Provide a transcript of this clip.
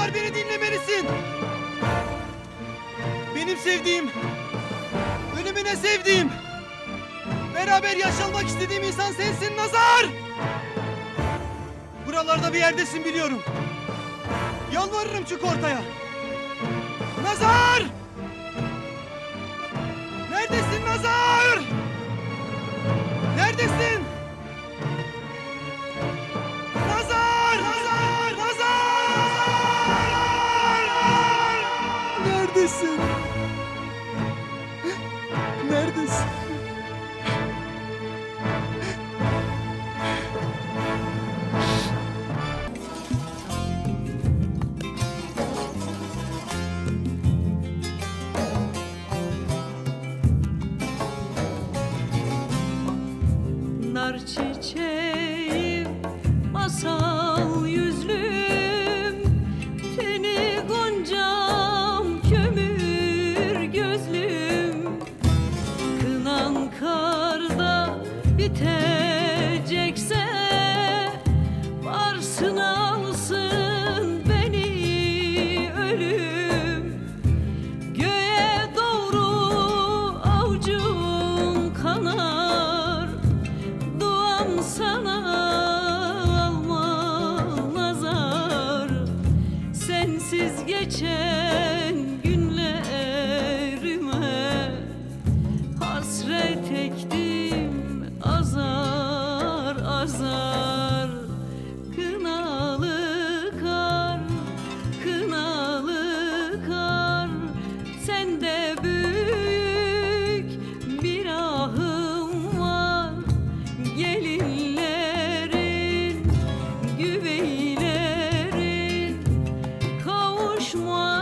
kadar beni dinlemelisin. Benim sevdiğim, ölümüne sevdiğim, beraber yaşamak istediğim insan sensin Nazar. Buralarda bir yerdesin biliyorum. Yalvarırım çık ortaya. Nazar! Neredesin? Neredesin? Nar çiçeğim masal bitecekse varsın alsın beni ölüm. Göğe doğru avucum kanar duam sana alma nazar sensiz geçer